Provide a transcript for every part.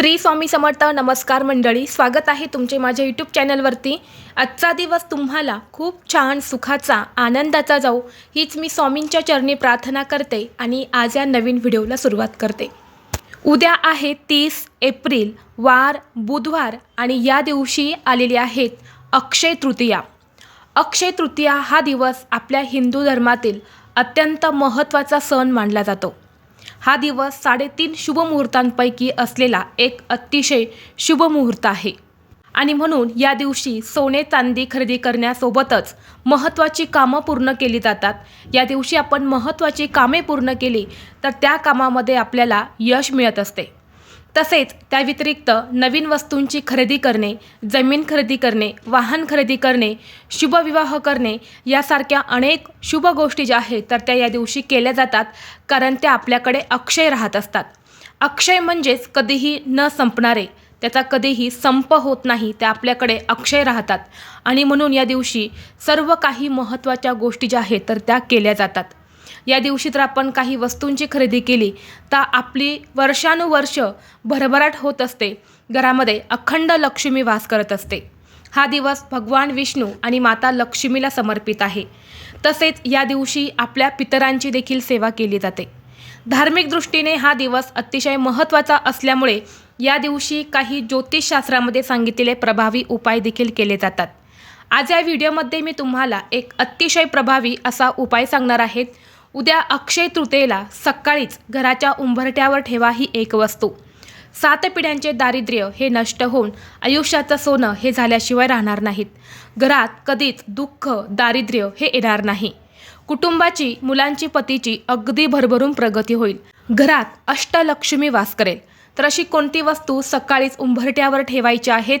श्री स्वामी समर्थ नमस्कार मंडळी स्वागत आहे तुमचे माझ्या यूट्यूब चॅनलवरती. आजचा दिवस तुम्हाला खूप छान सुखाचा आनंदाचा जाऊ हीच मी स्वामींच्या चरणी प्रार्थना करते आणि आज या नवीन व्हिडिओला सुरुवात करते. उद्या आहे तीस एप्रिल वार बुधवार आणि या दिवशी आलेली आहेत अक्षय तृतीया. अक्षय तृतीया हा दिवस आपल्या हिंदू धर्मातील अत्यंत महत्त्वाचा सण मानला जातो. हा दिवस साडेतीन शुभमुहूर्तांपैकी असलेला एक अतिशय शुभ मुहूर्त आहे. आणि म्हणून या दिवशी सोने चांदी खरेदी करण्यासोबतच महत्त्वाची कामं पूर्ण केली जातात. या दिवशी आपण महत्त्वाची कामे पूर्ण केली तर त्या कामामध्ये आपल्याला यश मिळत असते. तसेच त्या व्यतिरिक्त नवीन वस्तूंची खरेदी करणे जमीन खरेदी करणे वाहन खरेदी करणे शुभविवाह करणे यासारख्या अनेक शुभ गोष्टी ज्या आहेत तर त्या या दिवशी केल्या जातात कारण त्या आपल्याकडे अक्षय राहत असतात. अक्षय म्हणजेच कधीही न संपणारे. त्याचा कधीही संप होत नाही त्या आपल्याकडे अक्षय राहतात. आणि म्हणून या दिवशी सर्व काही महत्त्वाच्या गोष्टी ज्या आहेत तर त्या केल्या जातात. या दिवशी तर आपण काही वस्तूंची खरेदी केली तर आपली वर्षानुवर्ष भरभराट होत असते. घरामध्ये अखंड लक्ष्मी वास करत असते. हा दिवस भगवान विष्णू आणि माता लक्ष्मीला समर्पित आहे. तसेच या दिवशी आपल्या पितरांची देखील सेवा केली जाते. धार्मिक दृष्टीने हा दिवस अतिशय महत्त्वाचा असल्यामुळे या दिवशी काही ज्योतिषशास्त्रामध्ये सांगितलेले प्रभावी उपाय देखील केले जातात. आज या व्हिडिओमध्ये मी तुम्हाला एक अतिशय प्रभावी असा उपाय सांगणार आहेत उद्या अक्षय तृतीयेला सकाळीच घराच्या उंबरट्यावर ठेवा ही एक वस्तू. सात पिढ्यांचे दारिद्र्य हे नष्ट होऊन आयुष्याचं सोनं हे झाल्याशिवाय राहणार नाहीत. घरात कधीच दुःख दारिद्र्य हे येणार नाही. कुटुंबाची मुलांची पतीची अगदी भरभरून प्रगती होईल. घरात अष्टलक्ष्मी वास करेल. तर अशी कोणती वस्तू सकाळीच उंबरट्यावर ठेवायची आहेत?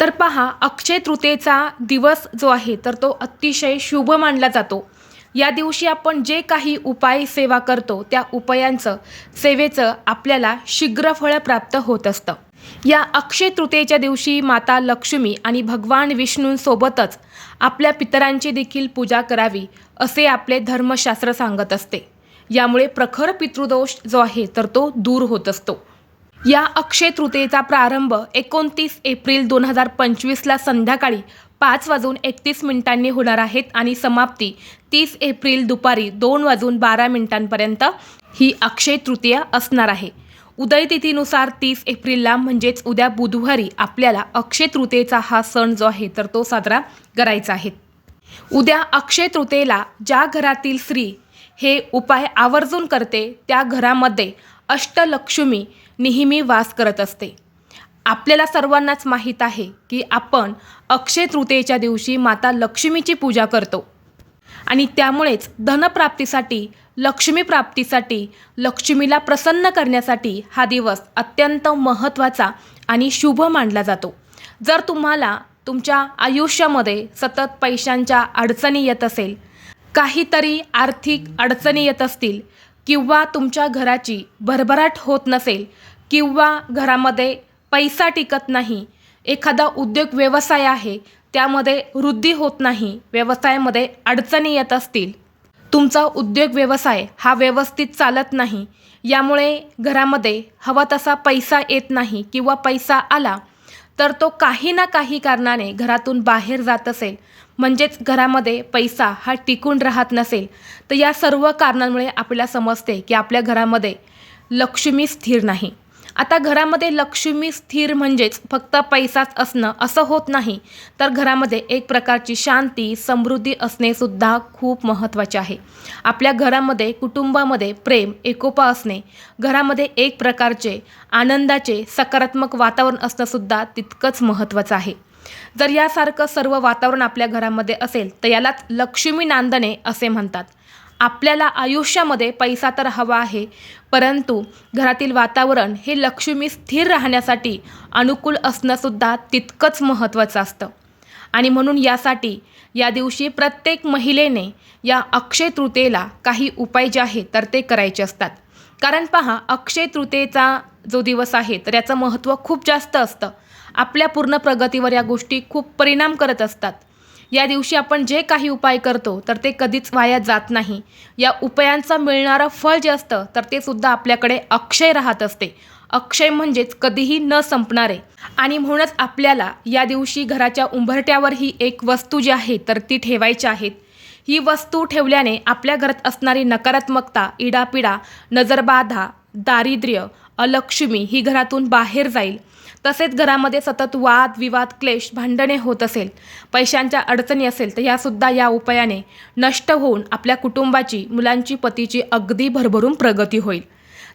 तर पहा अक्षय तृतीयेचा दिवस जो आहे तर तो अतिशय शुभ मानला जातो. या दिवशी आपण जे काही उपाय सेवा करतो त्या उपायांचं सेवेचं आपल्याला शीघ्र फळ प्राप्त होत असतं. या अक्षय तृतीयेच्या दिवशी माता लक्ष्मी आणि भगवान विष्णूंसोबतच आपल्या पितरांची देखील पूजा करावी असे आपले धर्मशास्त्र सांगत असते. यामुळे प्रखर पितृदोष जो आहे तर तो दूर होत असतो. या अक्षय तृतीयेचा प्रारंभ एकोणतीस एप्रिल दोन हजार पंचवीसला संध्याकाळी पाच वाजून एकतीस मिनिटांनी होणार आहेत आणि समाप्ती तीस एप्रिल दुपारी दोन वाजून बारा मिनिटांपर्यंत ही अक्षय तृतीया असणार आहे. उदयतिथीनुसार तीस एप्रिलला म्हणजेच उद्या बुधवारी आपल्याला अक्षय तृतीयेचा हा सण जो आहे तर तो साजरा करायचा आहे. उद्या अक्षय तृतीयेला ज्या घरातील स्त्री हे उपाय आवर्जून करते त्या घरामध्ये अष्टलक्ष्मी नेहमी वास करत असते. आपल्याला सर्वांनाच माहीत आहे की आपण अक्षय तृतीयेच्या दिवशी माता लक्ष्मीची पूजा करतो. आणि त्यामुळेच धनप्राप्तीसाठी लक्ष्मी प्राप्तीसाठी लक्ष्मीला प्रसन्न करण्यासाठी हा दिवस अत्यंत महत्त्वाचा आणि शुभ मानला जातो. जर तुम्हाला तुमच्या आयुष्यामध्ये सतत पैशांच्या अडचणी येत असेल काहीतरी आर्थिक अडचणी येत असतील किंवा तुमच्या घराची भरभराट होत नसेल किंवा घरामध्ये पैसा टिकत नाही एखादा उद्योग व्यवसाय आहे त्यामध्ये वृद्धी होत नाही व्यवसायामध्ये अडचणी येत असतील. तुमचा उद्योग व्यवसाय हा व्यवस्थित चालत नाही यामुळे घरामध्ये हवा तसा पैसा येत नाही किंवा पैसा आला तर तो काही ना काही कारणाने घरातून बाहेर जात असेल. म्हणजेच घरामध्ये पैसा हा टिकून राहत नसेल तर या सर्व कारणांमुळे आपल्याला समजते की आपल्या घरामध्ये लक्ष्मी स्थिर नाही. आता घरामध्ये लक्ष्मी स्थिर म्हणजेच फक्त पैसाच असणं असं होत नाही तर घरामध्ये एक प्रकारची शांती समृद्धी असणे सुद्धा खूप महत्त्वाचे आहे. आपल्या घरामध्ये कुटुंबामध्ये प्रेम एकोपा असणे घरामध्ये एक प्रकारचे आनंदाचे सकारात्मक वातावरण असणंसुद्धा तितकंच महत्त्वाचं आहे. जर यासारखं सर्व वातावरण आपल्या घरामध्ये असेल तर यालाच लक्ष्मी नांदणे असे म्हणतात. आपल्याला आयुष्यामध्ये पैसा तर हवा आहे परंतु घरातील वातावरण हे लक्ष्मी स्थिर राहण्यासाठी अनुकूल असणंसुद्धा तितकंच महत्त्वाचं असतं. आणि म्हणून यासाठी या दिवशी प्रत्येक महिलेने या अक्षय तृतीयेला काही उपाय जे आहेत तर ते करायचे असतात. कारण पहा अक्षय तृतीयेचा जो दिवस आहे तर याचं महत्त्व खूप जास्त असतं. आपल्या पूर्ण प्रगतीवर या गोष्टी खूप परिणाम करत असतात. या दिवशी आपण जे काही उपाय करतो तर ते कधीच वाया जात नाही. या उपायांचा मिळणारं फळ जे असतं तर ते सुद्धा आपल्याकडे अक्षय राहत असते. अक्षय म्हणजेच कधीही न संपणारे. आणि म्हणूनच आपल्याला या दिवशी घराच्या उंबरट्यावर ही एक वस्तू जी आहे तर ती ठेवायची आहेत ही वस्तू ठेवल्याने आपल्या घरात असणारी नकारात्मकता इडापिडा नजरबाधा दारिद्र्य अलक्ष्मी ही घरातून बाहेर जाईल. तसेच घरामध्ये सतत वाद विवाद क्लेश भांडणे होत असेल. पैशांच्या अडचणी असेल तर ह्यासुद्धा या उपायाने नष्ट होऊन आपल्या कुटुंबाची मुलांची पतीची अगदी भरभरून प्रगती होईल.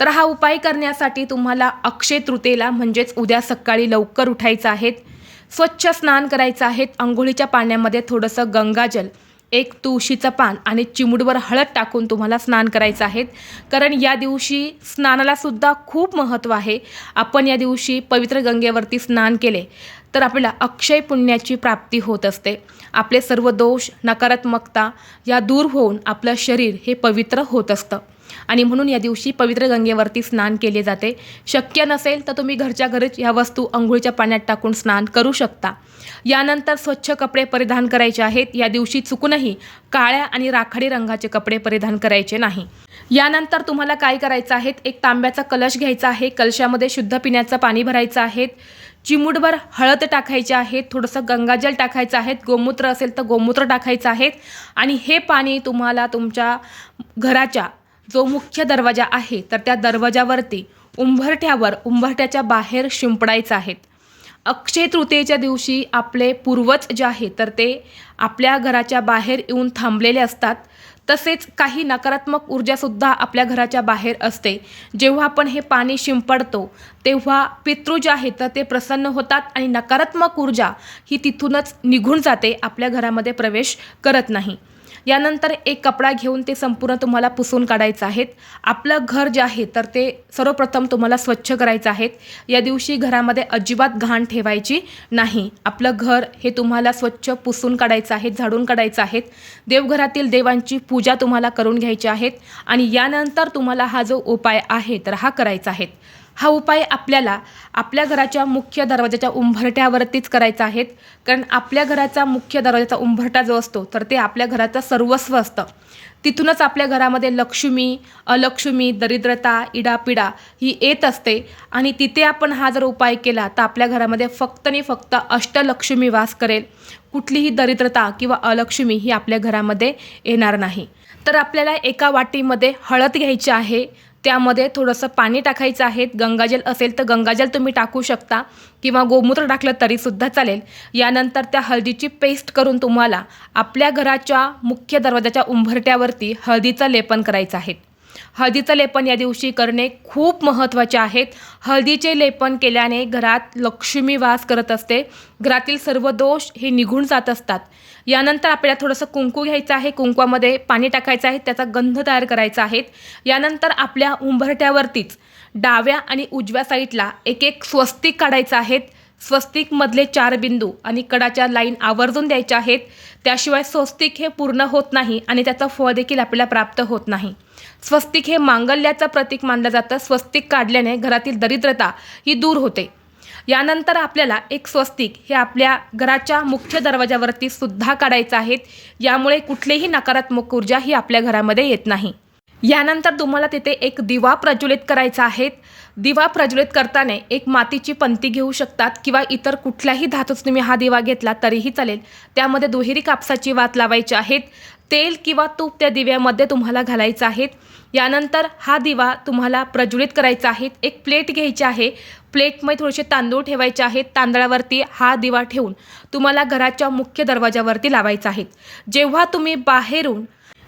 तर हा उपाय करण्यासाठी तुम्हाला अक्षय तृतीयेला म्हणजेच उद्या सकाळी लवकर उठायचं आहेत स्वच्छ स्नान करायचं आहेत आंघोळीच्या पाण्यामध्ये थोडंसं गंगाजल एक तुळशीचं पान आणि चिमुडवर हळद टाकून तुम्हाला स्नान करायचं आहे. कारण या दिवशी स्नानालासुद्धा खूप महत्त्व आहे. आपण या दिवशी पवित्र गंगेवरती स्नान केले तर आपल्याला अक्षय पुण्याची प्राप्ती होत असते. आपले सर्व दोष नकारात्मकता या दूर होऊन आपलं शरीर हे पवित्र होत असतं. आणि म्हणून या दिवशी पवित्र गंगेवरती स्नान केले जाते. शक्य नसेल तर तुम्ही घरच्या घरीच ह्या वस्तू अंघोळीच्या पाण्यात टाकून स्नान करू शकता. यानंतर स्वच्छ कपडे परिधान करायचे आहेत. या दिवशी चुकूनही काळ्या आणि राखाडी रंगाचे कपडे परिधान करायचे नाही. यानंतर तुम्हाला काय करायचं आहे? एक तांब्याचा कलश घ्यायचा आहे. कलशामध्ये शुद्ध पिण्याचं पाणी भरायचं आहे. चिमूटभर हळद टाकायचे आहेत थोडंसं गंगाजल टाकायचं आहे. गोमूत्र असेल तर गोमूत्र टाकायचं आहे. आणि हे पाणी तुम्हाला तुमच्या घराच्या जो मुख्य दरवाजा आहे तर त्या दरवाजावरती उंबरठ्यावर उंबरठ्याच्या बाहेर शिंपडायचं आहेत. अक्षय तृतीयेच्या दिवशी आपले पूर्वज जे आहे तर ते आपल्या घराच्या बाहेर येऊन थांबलेले असतात. तसेच काही नकारात्मक ऊर्जासुद्धा आपल्या घराच्या बाहेर असते. जेव्हा आपण हे पाणी शिंपडतो तेव्हा पितृ जे आहेत तर ते प्रसन्न होतात आणि नकारात्मक ऊर्जा ही तिथूनच निघून जाते आपल्या घरामध्ये प्रवेश करत नाही. यानंतर एक कपडा घेऊन ते संपूर्ण तुम्हाला पुसून काढायचं आहेत. आपलं घर जे आहे तर ते सर्वप्रथम तुम्हाला स्वच्छ करायचं आहे या दिवशी घरामध्ये अजिबात घाण ठेवायची नाही. आपलं घर हे तुम्हाला स्वच्छ पुसून काढायचं आहे झाडून काढायचं आहेत. देवघरातील देवांची पूजा तुम्हाला करून घ्यायची आहेत. आणि यानंतर तुम्हाला हा जो उपाय आहे तर हा करायचा आहे. हा उपाय आपल्याला आपल्या घराच्या मुख्य दरवाजाच्या उंभरट्यावरतीच करायचा आहे. कारण आपल्या घराचा मुख्य दरवाजाचा उंभरटा जो असतो तर ते आपल्या घराचं सर्वस्व असतं. तिथूनच आपल्या घरामध्ये लक्ष्मी अलक्ष्मी दरिद्रता इडापिडा ही येत असते. आणि तिथे आपण हा जर उपाय केला तर आपल्या घरामध्ये फक्त आणि फक्त अष्टलक्ष्मी वास करेल. कुठलीही दरिद्रता किंवा अलक्ष्मी ही आपल्या घरामध्ये येणार नाही. तर आपल्याला एका वाटीमध्ये हळद घ्यायची आहे. त्यामध्ये थोडंसं पाणी टाकायचं आहे. गंगाजल असेल तर गंगाजल तुम्ही टाकू शकता किंवा गोमूत्र टाकलं तरीसुद्धा चालेल. यानंतर त्या हळदीची पेस्ट करून तुम्हाला आपल्या घराच्या मुख्य दरवाजाच्या उंबरट्यावरती हळदीचं लेपन करायचं आहे. हळदीचं लेपन या दिवशी करणे खूप महत्त्वाचे आहेत. हळदीचे लेपन केल्याने घरात लक्ष्मी वास करत असते. घरातील सर्व दोष हे निघून जात असतात. यानंतर आपल्याला थोडंसं कुंकू घ्यायचं आहे. कुंकवामध्ये पाणी टाकायचं आहे. त्याचा गंध तयार करायचा आहे. यानंतर आपल्या उंबरट्यावरतीच डाव्या आणि उजव्या साईडला एक एक स्वस्तिक काढायचं आहेत स्वस्तिकमधले चार बिंदू आणि कडाच्या लाईन आवर्जून द्यायच्या आहेत. त्याशिवाय स्वस्तिक हे पूर्ण होत नाही आणि त्याचं फळ देखील आपल्याला प्राप्त होत नाही. स्वस्तिक हे मांगल्याचं प्रतीक मानलं जातं. स्वस्तिक काढल्याने घरातील दरिद्रता ही दूर होते. यानंतर आपल्याला एक स्वस्तिक हे आपल्या घराच्या मुख्य दरवाजावरती सुद्धा काढायचं आहेत यामुळे कुठलीही नकारात्मक ऊर्जा ही आपल्या घरामध्ये येत नाही. यानंतर तुम्हाला तिथे एक दिवा प्रज्वलित करायचा आहे. दिवा प्रज्वलित करताना एक मातीची पंती घेऊ शकतात किंवा इतर कुठल्याही धातूच तुम्ही हा दिवा घेतला तरीही चालेल. त्यामध्ये दुहेरी कापसाची वात लावायची आहेत तेल किंवा तूप त्या दिव्यामध्ये तुम्हाला घालायचं आहे यानंतर हा दिवा तुम्हाला प्रज्वलित करायचा आहे. एक प्लेट घ्यायची आहे. प्लेटमध्ये थोडेसे तांदूळ ठेवायचे आहेत. तांदळावरती हा दिवा ठेवून तुम्हाला घराच्या मुख्य दरवाजावरती लावायचा आहे. जेव्हा तुम्ही बाहेरून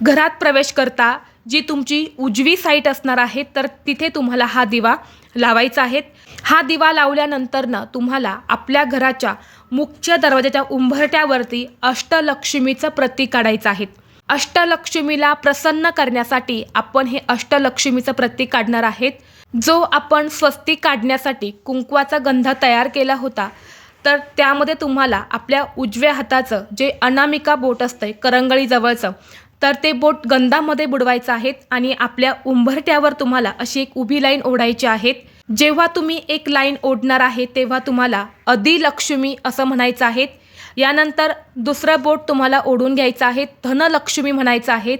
घरात प्रवेश करता जी तुमची उजवी साईट असणार आहे तर तिथे तुम्हाला हा दिवा लावायचा आहे. हा दिवा लावल्यानंतरनं तुम्हाला आपल्या घराच्या मुख्य दरवाजाच्या उंबरट्यावरती अष्टलक्ष्मीचं प्रतीक काढायचं आहे. अष्टलक्ष्मीला प्रसन्न करण्यासाठी आपण हे अष्टलक्ष्मीचं प्रतीक काढणार आहेत. जो आपण स्वस्ती काढण्यासाठी कुंकवाचा गंध तयार केला होता तर त्यामध्ये तुम्हाला आपल्या उजव्या हाताचं जे अनामिका बोट असतं करंगळीजवळचं तर ते बोट गंधामध्ये बुडवायचं आहेत आणि आपल्या उंबरट्यावर तुम्हाला अशी एक उभी लाईन ओढायची आहेत. जेव्हा तुम्ही एक लाईन ओढणार आहे तेव्हा तुम्हाला अधिलक्ष्मी असं म्हणायचं आहेत यानंतर दुसरं बोट तुम्हाला ओढून घ्यायचं आहे. धनलक्ष्मी म्हणायचं आहे.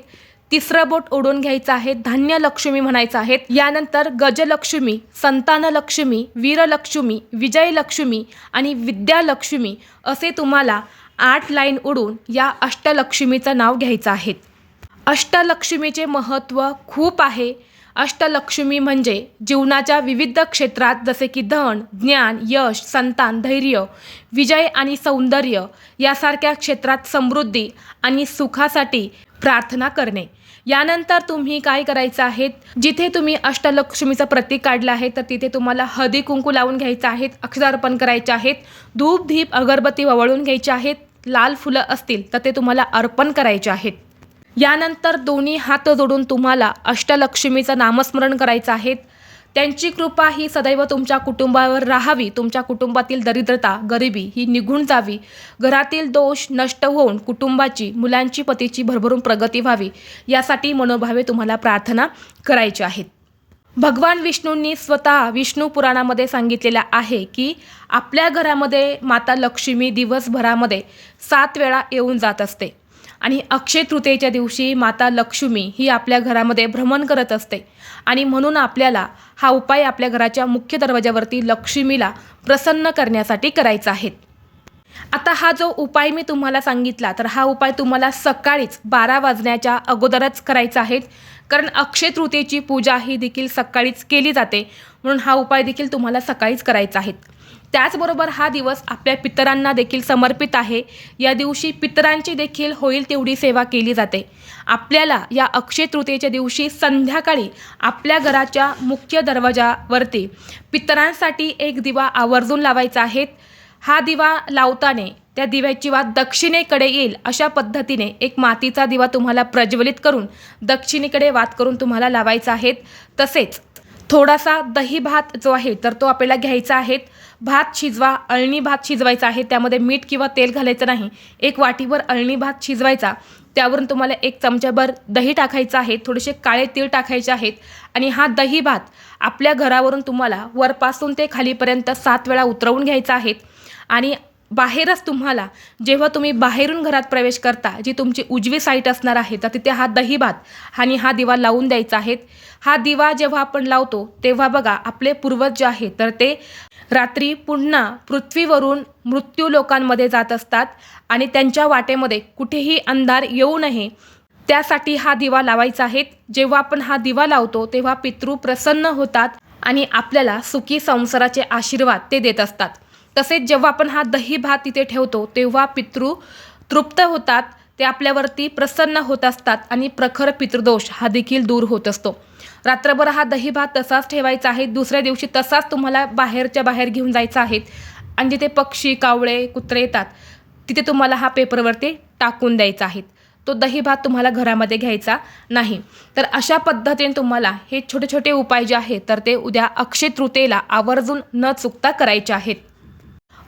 तिसरं बोट ओढून घ्यायचं आहे. धान्यलक्ष्मी म्हणायचं आहे. यानंतर गजलक्ष्मी संतानलक्ष्मी वीरलक्ष्मी विजयलक्ष्मी आणि विद्यालक्ष्मी असे तुम्हाला आठ लाईन उडून या अष्टलक्ष्मीचं नाव घ्यायचं आहे. अष्टलक्ष्मीचे महत्त्व खूप आहे. अष्टलक्ष्मी म्हणजे जीवनाच्या विविध क्षेत्रात जसे की धन ज्ञान यश संतान धैर्य विजय आणि सौंदर्य यासारख्या क्षेत्रात समृद्धी आणि सुखासाठी प्रार्थना करणे. यानंतर तुम्ही काय करायचं आहे? जिथे तुम्ही अष्टलक्ष्मीचं प्रतीक काढलं आहे तर तिथे तुम्हाला हदी कुंकू लावून घ्यायचं आहेत अक्षरार्पण करायचे आहेत धूप धीप अगरबत्ती ववळून घ्यायचे आहेत लाल फुलं असतील तर ते तुम्हाला अर्पण करायचे आहेत. यानंतर दोन्ही हात जोडून तुम्हाला अष्टलक्ष्मीचं नामस्मरण करायचं आहे. त्यांची कृपा ही सदैव तुमच्या कुटुंबावर राहावी. तुमच्या कुटुंबातील दरिद्रता गरिबी ही निघून जावी. घरातील दोष नष्ट होऊन कुटुंबाची मुलांची पतीची भरभरून प्रगती व्हावी. यासाठी मनोभावे तुम्हाला प्रार्थना करायची आहेत भगवान विष्णूंनी स्वतः विष्णू पुराणामध्ये सांगितलेलं आहे की आपल्या घरामध्ये माता लक्ष्मी दिवसभरामध्ये सात वेळा येऊन जात असते. आणि अक्षय तृतीयेच्या दिवशी माता लक्ष्मी ही आपल्या घरामध्ये भ्रमण करत असते. आणि म्हणून आपल्याला हा उपाय आपल्या घराच्या मुख्य दरवाजावरती लक्ष्मीला प्रसन्न करण्यासाठी करायचा आहे. आता हा जो उपाय मी तुम्हाला सांगितला तर हा उपाय तुम्हाला सकाळीच बारा वाजण्याच्या अगोदरच करायचा आहे. कारण अक्षय तृतीयेची पूजा ही देखील सकाळीच केली जाते. म्हणून हा उपाय देखील तुम्हाला सकाळीच करायचा आहे. त्याचबरोबर हा दिवस आपल्या पितरांना देखील समर्पित आहे. या दिवशी पितरांची देखील होईल तेवढी सेवा केली जाते. आपल्याला या अक्षय तृतीयेच्या दिवशी संध्याकाळी आपल्या घराच्या मुख्य दरवाजावरती पितरांसाठी एक दिवा आवर्जून लावायचा आहे. हा दिवा लावताना त्या दिव्याची वात दक्षिणेकडे येईल अशा पद्धतीने एक मातीचा दिवा तुम्हाला प्रज्वलित करून दक्षिणेकडे वात करून तुम्हाला लावायचा आहे. तसेच थोडासा दही भात जो आहे तर तो आपल्याला घ्यायचा आहे. भात शिजवा अळणी भात शिजवायचा आहे. त्यामध्ये मीठ किंवा तेल घालायचं नाही. एक वाटीवर अळणी भात शिजवायचा. त्यावरून तुम्हाला एक चमच्याभर दही टाकायचं आहे. थोडेसे काळे तीळ टाकायचे आहेत. आणि हा दही भात आपल्या घरावरून तुम्हाला वरपासून ते खालीपर्यंत सात वेळा उतरवून घ्यायचा आहे. आणि बाहेरच तुम्हाला जेव्हा तुम्ही बाहेरून घरात प्रवेश करता जी तुमची उजवी साईट असणार आहे तर तिथे हा दहीभात आणि हा दिवा लावून द्यायचा आहे. हा दिवा जेव्हा आपण लावतो तेव्हा बघा आपले पूर्वज जे आहेत तर ते रात्री पुन्हा पृथ्वीवरून मृत्यू लोकांमध्ये जात असतात आणि त्यांच्या वाटेमध्ये कुठेही अंधार येऊ नये. त्यासाठी हा दिवा लावायचा आहे. जेव्हा आपण हा दिवा लावतो तेव्हा पितृ प्रसन्न होतात आणि आपल्याला सुखी संसाराचे आशीर्वाद ते देत असतात. तसेच जेव्हा आपण हा दही भात तिथे ठेवतो तेव्हा पितृ तृप्त होतात ते आपल्यावरती प्रसन्न होत असतात आणि प्रखर पितृदोष हा देखील दूर होत असतो. रात्रभर हा दही भात तसाच ठेवायचा आहे दुसऱ्या दिवशी तसाच तुम्हाला बाहेरच्या बाहेर घेऊन जायचा आहे आणि जिथे पक्षी कावळे कुत्रे येतात तिथे तुम्हाला हा पेपरवरती टाकून द्यायचा आहे. तो दही भात तुम्हाला घरामध्ये घ्यायचा नाही. तर अशा पद्धतीने तुम्हाला हे छोटे छोटे उपाय जे आहेत तर ते उद्या अक्षय तृतीयेला आवर्जून न चुकता करायचे आहेत.